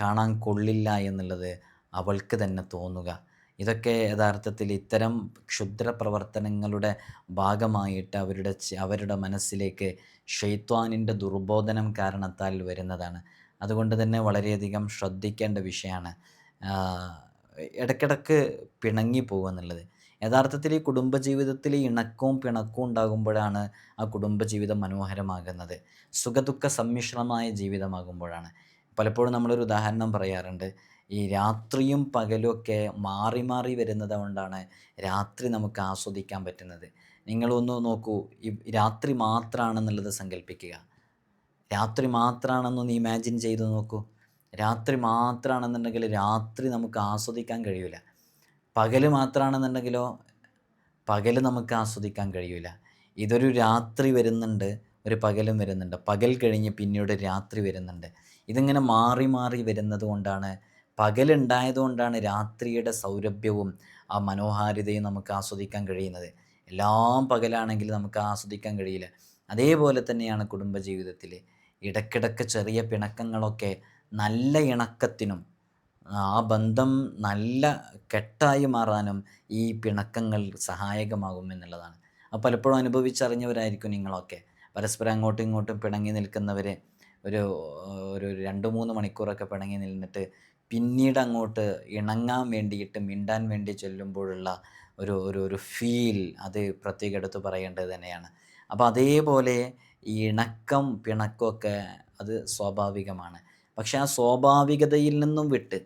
കാണാൻ കൊള്ളില്ല എന്നുള്ളത് അവൾക്ക് തന്നെ തോന്നുക. ഇതൊക്കെ യഥാർത്ഥത്തിൽ ഇത്തരം ക്ഷുദ്ര പ്രവർത്തനങ്ങളുടെ ഭാഗമായിട്ട് അവരുടെ അവരുടെ മനസ്സിലേക്ക് ഷെയ്ത്വാനിന്റെ ദുർബോധനം കാരണത്താൽ വരുന്നതാണ്. അതുകൊണ്ട് തന്നെ വളരെയധികം ശ്രദ്ധിക്കേണ്ട വിഷയമാണ്. ഇടയ്ക്കിടയ്ക്ക് പിണങ്ങി പോകുക യഥാർത്ഥത്തിൽ ഈ കുടുംബജീവിതത്തിൽ ഇണക്കവും പിണക്കവും ഉണ്ടാകുമ്പോഴാണ് ആ കുടുംബജീവിതം മനോഹരമാകുന്നത്. സുഖദുഃഖ സമ്മിശ്രമായ ജീവിതമാകുമ്പോഴാണ്. പലപ്പോഴും നമ്മളൊരു ഉദാഹരണം പറയാറുണ്ട്. ഈ രാത്രിയും പകലും ഒക്കെ മാറി മാറി വരുന്നത് കൊണ്ടാണ് രാത്രി നമുക്ക് ആസ്വദിക്കാൻ പറ്റുന്നത്. നിങ്ങളൊന്ന് നോക്കൂ. ഈ രാത്രി മാത്രമാണെന്നുള്ളത് സങ്കല്പിക്കുക രാത്രി മാത്രമാണെന്ന് മാത്രമാണെന്നൊന്ന് ഇമാജിൻ ചെയ്ത് നോക്കൂ. രാത്രി മാത്രമാണെന്നുണ്ടെങ്കിൽ രാത്രി നമുക്ക് ആസ്വദിക്കാൻ കഴിയില്ല പകൽ മാത്രമാണെന്നുണ്ടെങ്കിലോ പകൽ നമുക്ക് ആസ്വദിക്കാൻ കഴിയില്ല ഇതൊരു രാത്രി വരുന്നുണ്ട്. ഒരു പകലും വരുന്നുണ്ട്. പകൽ കഴിഞ്ഞ് പിന്നീട് രാത്രി വരുന്നുണ്ട്. ഇതിങ്ങനെ മാറി മാറി വരുന്നത് കൊണ്ടാണ് പകലുണ്ടായതുകൊണ്ടാണ് രാത്രിയുടെ സൗരഭ്യവും ആ മനോഹാരിതയും നമുക്ക് ആസ്വദിക്കാൻ കഴിയുന്നത്. എല്ലാം പകലാണെങ്കിൽ നമുക്ക് ആസ്വദിക്കാൻ കഴിയില്ല. അതേപോലെ തന്നെയാണ് കുടുംബജീവിതത്തിൽ. ഇടയ്ക്കിടയ്ക്ക് ചെറിയ പിണക്കങ്ങളൊക്കെ നല്ല ഇണക്കത്തിനും ആ ബന്ധം നല്ല കെട്ടായി മാറാനും ഈ പിണക്കങ്ങൾ സഹായകമാകും എന്നുള്ളതാണ്. അപ്പോൾ പലപ്പോഴും അനുഭവിച്ചറിഞ്ഞവരായിരിക്കും നിങ്ങളൊക്കെ. പരസ്പരം അങ്ങോട്ടും ഇങ്ങോട്ടും പിണങ്ങി നിൽക്കുന്നവർ ഒരു ഒരു രണ്ട് മൂന്ന് മണിക്കൂറൊക്കെ പിണങ്ങി നിന്നിട്ട് പിന്നീട് അങ്ങോട്ട് ഇണങ്ങാൻ വേണ്ടിയിട്ട് മിണ്ടാൻ വേണ്ടി ചെല്ലുമ്പോഴുള്ള ഒരു ഒരു ഒരു ഫീൽ അത് പ്രത്യേകം എടുത്ത് പറയേണ്ടത് തന്നെയാണ്. അപ്പോൾ അതേപോലെ ഈ ഇണക്കം പിണക്കമൊക്കെ അത് സ്വാഭാവികമാണ്. പക്ഷേ ആ സ്വാഭാവികതയിൽ നിന്നും വിട്ട്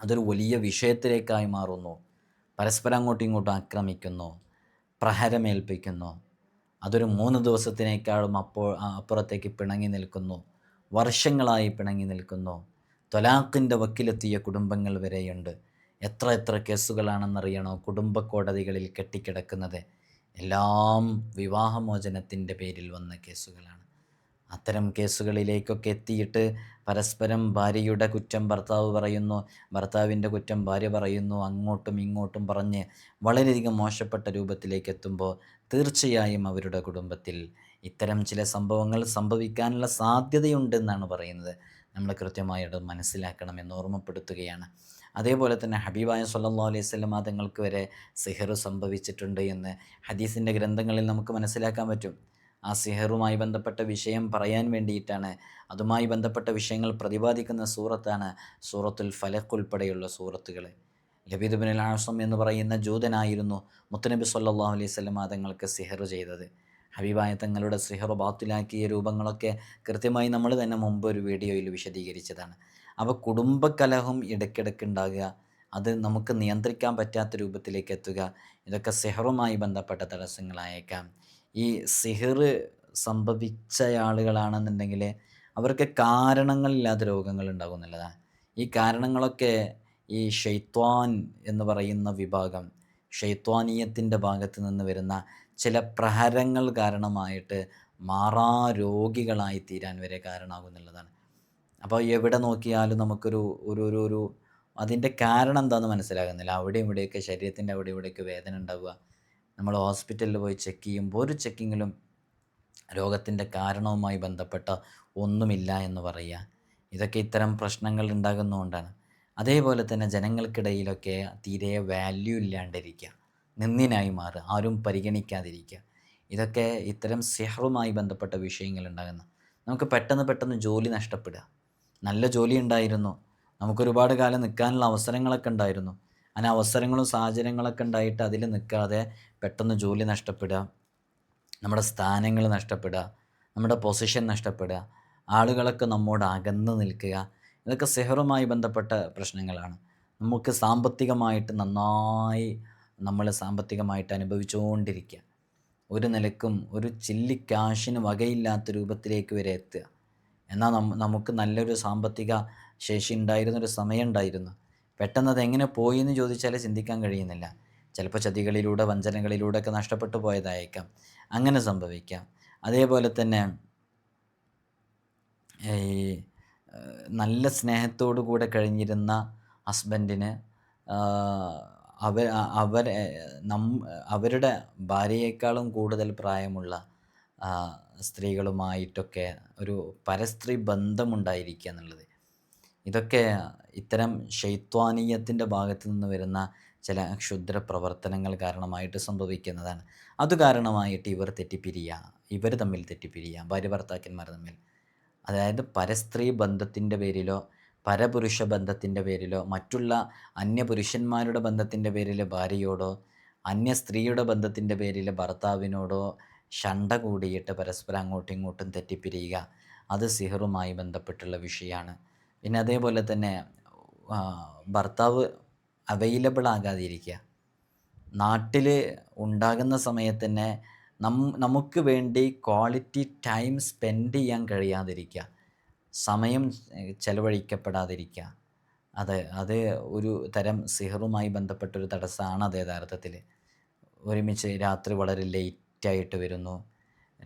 അതൊരു വലിയ വിഷയത്തിലേക്കായി മാറുന്നു. പരസ്പരം അങ്ങോട്ടും ഇങ്ങോട്ടും ആക്രമിക്കുന്നു. പ്രഹരമേൽപ്പിക്കുന്നു. അതൊരു മൂന്ന് ദിവസത്തിനേക്കാളും അപ്പോൾ അപ്പുറത്തേക്ക് പിണങ്ങി നിൽക്കുന്നു. വർഷങ്ങളായി പിണങ്ങി നിൽക്കുന്നു. തൊലാഖിന്റെ വക്കിലെത്തിയ കുടുംബങ്ങൾ വരെയുണ്ട്. എത്ര എത്ര കേസുകളാണെന്നറിയണോ? കുടുംബ കോടതികളിൽ കെട്ടിക്കിടക്കുന്നത്. എല്ലാം വിവാഹമോചനത്തിന്റെ പേരിൽ വന്ന കേസുകളാണ്. അത്തരം കേസുകളിലേക്കൊക്കെ എത്തിയിട്ട് പരസ്പരം ഭാര്യയുടെ കുറ്റം ഭർത്താവ് പറയുന്നു ഭർത്താവിന്റെ കുറ്റം ഭാര്യ പറയുന്നു അങ്ങോട്ടും ഇങ്ങോട്ടും പറഞ്ഞ് വളരെയധികം മോശപ്പെട്ട രൂപത്തിലേക്ക് എത്തുമ്പോൾ തീർച്ചയായും അവരുടെ കുടുംബത്തിൽ ഇത്തരം ചില സംഭവങ്ങൾ സംഭവിക്കാനുള്ള സാധ്യതയുണ്ടെന്നാണ് പറയുന്നത്. നമ്മൾ കൃത്യമായിട്ട് മനസ്സിലാക്കണം എന്ന് ഓർമ്മപ്പെടുത്തുകയാണ്. അതേപോലെ തന്നെ ഹബീബായ സല്ലാ അലൈഹി സ്വലം തങ്ങൾക്ക് വരെ സിഹർ സംഭവിച്ചിട്ടുണ്ട് എന്ന് ഹദീസിന്റെ ഗ്രന്ഥങ്ങളിൽ നമുക്ക് മനസ്സിലാക്കാൻ പറ്റും. ആ സിഹറുമായി ബന്ധപ്പെട്ട വിഷയം പറയാൻ വേണ്ടിയിട്ടാണ് അതുമായി ബന്ധപ്പെട്ട വിഷയങ്ങൾ പ്രതിപാദിക്കുന്ന സൂറത്താണ് സൂറത്തുൽ ഫലഖ് ഉൾപ്പെടെയുള്ള സൂറത്തുകൾ. ലബീദുബിൻ ആസം എന്ന് പറയുന്ന ജൂതനായിരുന്നു മുത്തനബി സല്ലാ അലൈഹി സ്വലം തങ്ങൾക്ക് സിഹർ ചെയ്തത്. ഹബീബായ തങ്ങളുടെ സിഹർ ബാത്തിലാക്കിയ രൂപങ്ങളൊക്കെ കൃത്യമായി നമ്മൾ തന്നെ മുമ്പ് ഒരു വീഡിയോയിൽ വിശദീകരിച്ചതാണ്. അപ്പോൾ കുടുംബകലഹം ഇടയ്ക്കിടയ്ക്ക് ഉണ്ടാകുക അത് നമുക്ക് നിയന്ത്രിക്കാൻ പറ്റാത്ത രൂപത്തിലേക്ക് എത്തുക ഇതൊക്കെ സിഹറുമായി ബന്ധപ്പെട്ട തടസ്സങ്ങളായേക്കാം. ഈ സിഹറ് സംഭവിച്ച ആളുകളാണെന്നുണ്ടെങ്കിൽ അവർക്ക് കാരണങ്ങളില്ലാത്ത രോഗങ്ങൾ ഉണ്ടാകും എന്നുള്ളതാണ്. ഈ കാരണങ്ങളൊക്കെ ഈ ഷെയ്ത്വാൻ എന്ന് പറയുന്ന വിഭാഗം ഷെയ്ത്വാനീയത്തിന്റെ ഭാഗത്ത് നിന്ന് വരുന്ന ചില പ്രഹരങ്ങൾ കാരണമായിട്ട് മാറാ രോഗികളായി തീരാൻ വരെ കാരണമാകുന്നുള്ളതാണ്. അപ്പോൾ എവിടെ നോക്കിയാലും നമുക്കൊരു ഒരു ഒരു ഒരു അതിന്റെ കാരണം എന്താണെന്ന് മനസ്സിലാകുന്നില്ല. അവിടെയും ഇവിടെയൊക്കെ ശരീരത്തിന്റെ അവിടെ ഇവിടെയൊക്കെ വേദന ഉണ്ടാവുക. നമ്മൾ ഹോസ്പിറ്റലിൽ പോയി ചെക്ക് ചെയ്യുമ്പോൾ ഒരു ചെക്കിങ്ങിലും രോഗത്തിന്റെ കാരണവുമായി ബന്ധപ്പെട്ട ഒന്നുമില്ല എന്ന് പറയുക. ഇതൊക്കെ ഇത്തരം പ്രശ്നങ്ങൾ ഉണ്ടാകുന്നതുകൊണ്ടാണ്. അതേപോലെ തന്നെ ജനങ്ങൾക്കിടയിലൊക്കെ തീരെ വാല്യൂ ഇല്ലാണ്ടിരിക്കുക നിന്നിനായി മാറുക. ആരും പരിഗണിക്കാതിരിക്കുക ഇതൊക്കെ ഇത്തരം സെഹറുമായി ബന്ധപ്പെട്ട വിഷയങ്ങളുണ്ടാകുന്ന. നമുക്ക് പെട്ടെന്ന് പെട്ടെന്ന് ജോലി നഷ്ടപ്പെടുക. നല്ല ജോലി ഉണ്ടായിരുന്നു. നമുക്കൊരുപാട് കാലം നിൽക്കാനുള്ള അവസരങ്ങളൊക്കെ ഉണ്ടായിരുന്നു. അങ്ങനെ അവസരങ്ങളും സാഹചര്യങ്ങളൊക്കെ ഉണ്ടായിട്ട് അതിൽ നിൽക്കാതെ പെട്ടെന്ന് ജോലി നഷ്ടപ്പെടുക. നമ്മുടെ സ്ഥാനങ്ങൾ നഷ്ടപ്പെടുക. നമ്മുടെ പൊസിഷൻ നഷ്ടപ്പെടുക. ആളുകളൊക്കെ നമ്മോട് അകന്ന് നിൽക്കുക. ഇതൊക്കെ സെഹറുമായി ബന്ധപ്പെട്ട പ്രശ്നങ്ങളാണ്. നമുക്ക് സാമ്പത്തികമായിട്ട് നന്നായി നമ്മൾ സാമ്പത്തികമായിട്ട് അനുഭവിച്ചുകൊണ്ടിരിക്കുക ഒരു നിലക്കും ഒരു ചില്ലി കാശിന് വകയില്ലാത്ത രൂപത്തിലേക്ക് വരെ എത്തുക. എന്നാൽ നമുക്ക് നല്ലൊരു സാമ്പത്തിക ശേഷി ഉണ്ടായിരുന്നൊരു സമയം ഉണ്ടായിരുന്നു പെട്ടെന്ന് അതെങ്ങനെ പോയി എന്ന് ചോദിച്ചാൽ ചിന്തിക്കാൻ കഴിയുന്നില്ല. ചിലപ്പോൾ ചതികളിലൂടെ വഞ്ചനകളിലൂടെ ഒക്കെ നഷ്ടപ്പെട്ടു പോയതായേക്കാം. അങ്ങനെ സംഭവിക്കാം. അതേപോലെ തന്നെ ഈ നല്ല സ്നേഹത്തോടു കൂടെ കഴിഞ്ഞിരുന്ന ഹസ്ബൻഡിന് അവർ അവർ നം അവരുടെ ഭാര്യയേക്കാളും കൂടുതൽ പ്രായമുള്ള സ്ത്രീകളുമായിട്ടൊക്കെ ഒരു പരസ്ത്രീ ബന്ധമുണ്ടായിരിക്കുക എന്നുള്ളത്. ഇതൊക്കെ ഇത്തരം ശൈത്വാനീയത്തിന്റെ ഭാഗത്തു നിന്ന് വരുന്ന ചില ക്ഷുദ്ര പ്രവർത്തനങ്ങൾ കാരണമായിട്ട് സംഭവിക്കുന്നതാണ്. അത് കാരണമായിട്ട് ഇവർ തെറ്റിപ്പിരിയുക ഇവർ തമ്മിൽ തെറ്റിപ്പിരിയുക ഭാര്യ ഭർത്താക്കന്മാർ തമ്മിൽ. അതായത് പരസ്ത്രീ ബന്ധത്തിന്റെ പേരിലോ പരപുരുഷ ബന്ധത്തിന്റെ പേരിലോ മറ്റുള്ള അന്യപുരുഷന്മാരുടെ ബന്ധത്തിന്റെ പേരിൽ ഭാര്യയോടോ അന്യ സ്ത്രീയുടെ ബന്ധത്തിന്റെ പേരിൽ ഭർത്താവിനോടോ ഷണ്ട കൂടിയിട്ട് പരസ്പരം അങ്ങോട്ടും ഇങ്ങോട്ടും തെറ്റിപ്പിരിയുക അത് സിഹറുമായി ബന്ധപ്പെട്ടുള്ള വിഷയമാണ്. പിന്നെ അതേപോലെ തന്നെ ഭർത്താവ് അവൈലബിൾ ആകാതിരിക്കുക. നാട്ടിൽ ഉണ്ടാകുന്ന സമയത്ത് തന്നെ നമുക്ക് വേണ്ടി ക്വാളിറ്റി ടൈം സ്പെൻഡ് ചെയ്യാൻ കഴിയാതിരിക്കുക. സമയം ചെലവഴിക്കപ്പെടാതിരിക്കുക. അത് അത് ഒരു തരം സിഹറുമായി ബന്ധപ്പെട്ടൊരു തടസ്സമാണ് അത് യഥാർത്ഥത്തിൽ ഒരുമിച്ച് രാത്രി വളരെ ലേറ്റായിട്ട് വരുന്നു.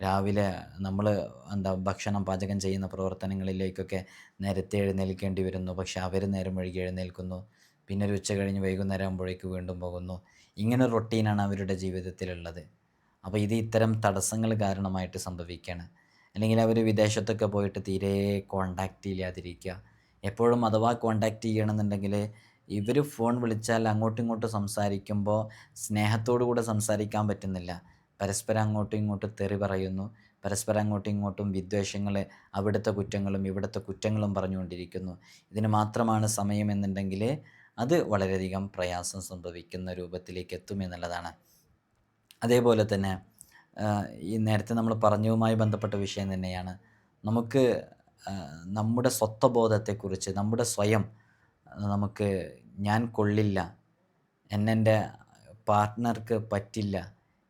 രാവിലെ നമ്മൾ എന്താ ഭക്ഷണം പാചകം ചെയ്യുന്ന പ്രവർത്തനങ്ങളിലേക്കൊക്കെ നേരത്തെ എഴുന്നേൽക്കേണ്ടി വരുന്നു. പക്ഷെ അവർ നേരം വഴുകി എഴുന്നേൽക്കുന്നു. പിന്നെ ഒരു ഉച്ച കഴിഞ്ഞ് വൈകുന്നേരം ആകുമ്പോഴേക്ക് വീണ്ടും പോകുന്നു. ഇങ്ങനെ റൊട്ടീനാണ് അവരുടെ ജീവിതത്തിലുള്ളത്. അപ്പോൾ ഇത് ഇത്തരം തടസ്സങ്ങൾ കാരണമായിട്ട് സംഭവിക്കുകയാണ് അല്ലെങ്കിൽ അവർ വിദേശത്തൊക്കെ പോയിട്ട് തീരെ കോണ്ടാക്റ്റ് ഇല്ലാതിരിക്കുക. എപ്പോഴും അഥവാ കോണ്ടാക്റ്റ് ചെയ്യണമെന്നുണ്ടെങ്കിൽ ഇവർ ഫോൺ വിളിച്ചാൽ അങ്ങോട്ടും ഇങ്ങോട്ടും സംസാരിക്കുമ്പോൾ സ്നേഹത്തോടു കൂടെ സംസാരിക്കാൻ പറ്റുന്നില്ല. പരസ്പരം അങ്ങോട്ടും ഇങ്ങോട്ടും തെറി പറയുന്നു. പരസ്പരം അങ്ങോട്ടും ഇങ്ങോട്ടും വിദ്വേഷങ്ങൾ അവിടുത്തെ കുറ്റങ്ങളും ഇവിടുത്തെ കുറ്റങ്ങളും പറഞ്ഞുകൊണ്ടിരിക്കുന്നു. ഇതിന് മാത്രമാണ് സമയമെന്നുണ്ടെങ്കിൽ അത് വളരെയധികം പ്രയാസം സംഭവിക്കുന്ന രൂപത്തിലേക്ക് എത്തുമെന്നുള്ളതാണ് അതേപോലെ തന്നെ ഈ നേരത്തെ നമ്മൾ പറഞ്ഞതുമായി ബന്ധപ്പെട്ട വിഷയം തന്നെയാണ്. നമുക്ക് നമ്മുടെ സ്വത്വബോധത്തെക്കുറിച്ച് നമ്മുടെ സ്വയം നമുക്ക് ഞാൻ കൊള്ളില്ല എന്നെന്റെ പാർട്ട്ണർക്ക് പറ്റില്ല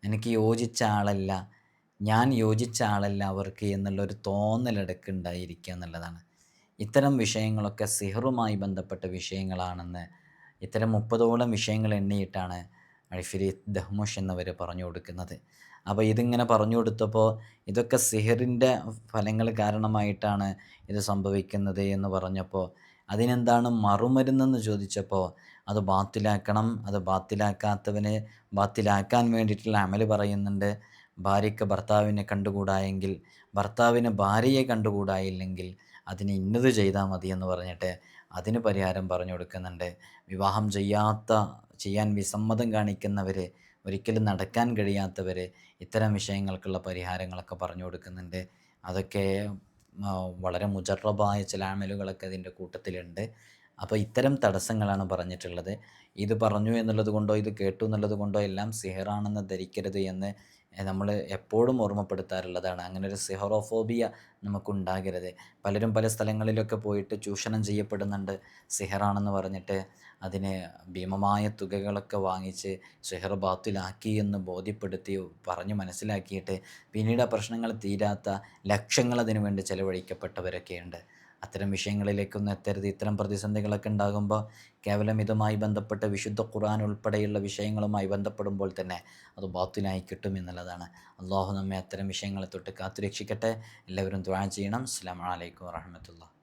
എനിക്ക് യോജിച്ച ആളല്ല ഞാൻ യോജിച്ച ആളല്ല അവർക്ക് എന്നുള്ളൊരു തോന്നലിടക്ക് ഉണ്ടായിരിക്കുക എന്നുള്ളതാണ്. ഇത്തരം വിഷയങ്ങളൊക്കെ സിഹറുമായി ബന്ധപ്പെട്ട വിഷയങ്ങളാണെന്ന് ഇത്തരം മുപ്പതോളം വിഷയങ്ങൾ എണ്ണിയിട്ടാണ് അഴിഫിരീത് ദഹ്മുഷ് എന്നവർ പറഞ്ഞു കൊടുക്കുന്നത്. അപ്പോൾ ഇതിങ്ങനെ പറഞ്ഞു കൊടുത്തപ്പോൾ ഇതൊക്കെ സിഹറിന്റെ ഫലങ്ങൾ കാരണമായിട്ടാണ് ഇത് സംഭവിക്കുന്നത് എന്ന് പറഞ്ഞപ്പോൾ അതിനെന്താണ് മറുമരുന്നെന്ന് ചോദിച്ചപ്പോൾ അത് ബാത്തിലാക്കണം അത് ബാത്തിലാക്കാത്തവന് ബാത്തിലാക്കാൻ വേണ്ടിയിട്ടുള്ള അമൽ പറയുന്നുണ്ട്. ഭാര്യയ്ക്ക് ഭർത്താവിനെ കണ്ടുകൂടായെങ്കിൽ ഭർത്താവിന് ഭാര്യയെ കണ്ടുകൂടായില്ലെങ്കിൽ അതിന് ഇന്നത് ചെയ്താൽ മതി എന്ന് പറഞ്ഞിട്ട് അതിന് പരിഹാരം പറഞ്ഞു കൊടുക്കുന്നുണ്ട്. വിവാഹം ചെയ്യാത്ത ചെയ്യാൻ വിസമ്മതം കാണിക്കുന്നവർ ഒരിക്കലും നടക്കാൻ കഴിയാത്തവർ ഇത്തരം വിഷയങ്ങൾക്കുള്ള പരിഹാരങ്ങളൊക്കെ പറഞ്ഞു കൊടുക്കുന്നുണ്ട്. അതൊക്കെ വളരെ മുജറബായ ചില ആമലുകളൊക്കെ അതിന്റെ കൂട്ടത്തിലുണ്ട്. അപ്പോൾ ഇത്തരം തടസ്സങ്ങളാണ് പറഞ്ഞിട്ടുള്ളത്. ഇത് പറഞ്ഞു എന്നുള്ളത് കൊണ്ടോ ഇത് കേട്ടു എന്നുള്ളത് കൊണ്ടോ എല്ലാം സിഹറാണെന്ന് ധരിക്കരുത് എന്ന് നമ്മൾ എപ്പോഴും ഓർമ്മപ്പെടുത്താറുള്ളതാണ്. അങ്ങനെ ഒരു സിഹറോഫോബിയ നമുക്കുണ്ടാകരുത്. പലരും പല സ്ഥലങ്ങളിലൊക്കെ പോയിട്ട് ചൂഷണം ചെയ്യപ്പെടുന്നുണ്ട് സിഹറാണെന്ന് പറഞ്ഞിട്ട്. അതിന് ഭീമമായ തുകകളൊക്കെ വാങ്ങിച്ച് സിഹർ ബാത്തിലാക്കി എന്ന് ബോധ്യപ്പെടുത്തി പറഞ്ഞ് മനസ്സിലാക്കിയിട്ട് പിന്നീട് ആ പ്രശ്നങ്ങൾ തീരാത്ത ലക്ഷങ്ങൾ അതിനു വേണ്ടി ചെലവഴിക്കപ്പെട്ടവരൊക്കെയുണ്ട്. അത്തരം വിഷയങ്ങളിലേക്കൊന്നും എത്തരുത്. ഇത്തരം പ്രതിസന്ധികളൊക്കെ ഉണ്ടാകുമ്പോൾ കേവലം ഇതുമായി ബന്ധപ്പെട്ട വിശുദ്ധ ഖുർആൻ ഉൾപ്പെടെയുള്ള വിഷയങ്ങളുമായി ബന്ധപ്പെടുമ്പോൾ തന്നെ അത് ബാത്തിലായി കിട്ടും എന്നുള്ളതാണ്. അള്ളാഹു നമ്മെ അത്തരം വിഷയങ്ങളെ തൊട്ട് കാത്തുരക്ഷിക്കട്ടെ. എല്ലാവരും ദ്വാ ചെയ്യണം. അസ്സാം വലൈക്കും വാഹമത്തുള്ള